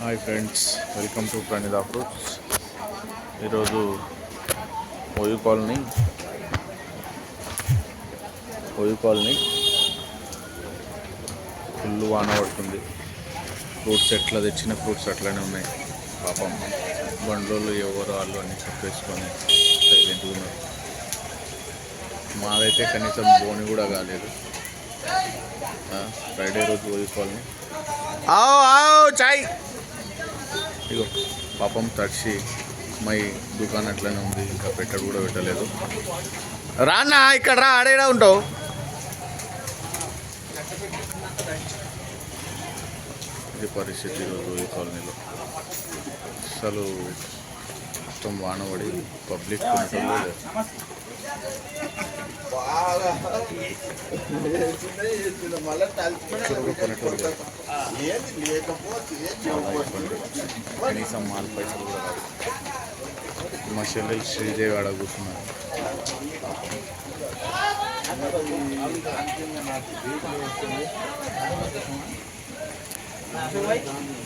Hi friends welcome to Pranida fruits. ఈరోజు OU colony OU colony full వాన పడుతుంది. Fruits ఎట్లా తెచ్చిన ఫ్రూట్స్ అట్లనే ఉన్నాయి. పాపం బండ్లో ఎవరు వాళ్ళు అని చెప్పేసుకొని సైలెంట్గా ఉన్నారు. మాదైతే కనీసం బోని కూడా కాలేదు. ఫ్రైడే రోజు ఓయూ కాలనీ. ఆవు చాయ్. పాపం తడిసి మై దుకాణం అట్లనే ఉంది ఇంకా పెట్టడు కూడా పెట్టలేదు. రానా ఇక్కడ రా ఆడేడా ఉంటావు. ఇది పరిస్థితి ఈరోజు ఈ కాలనీలో. అసలు మొత్తం వానబడి పబ్లిక్ కొనేటోళ్ళు లేదు? కనీసం మాల్ పైసలు కూడా రావు మా చెల్లెలు శ్రీదేవి ఆడ కూర్చున్నారు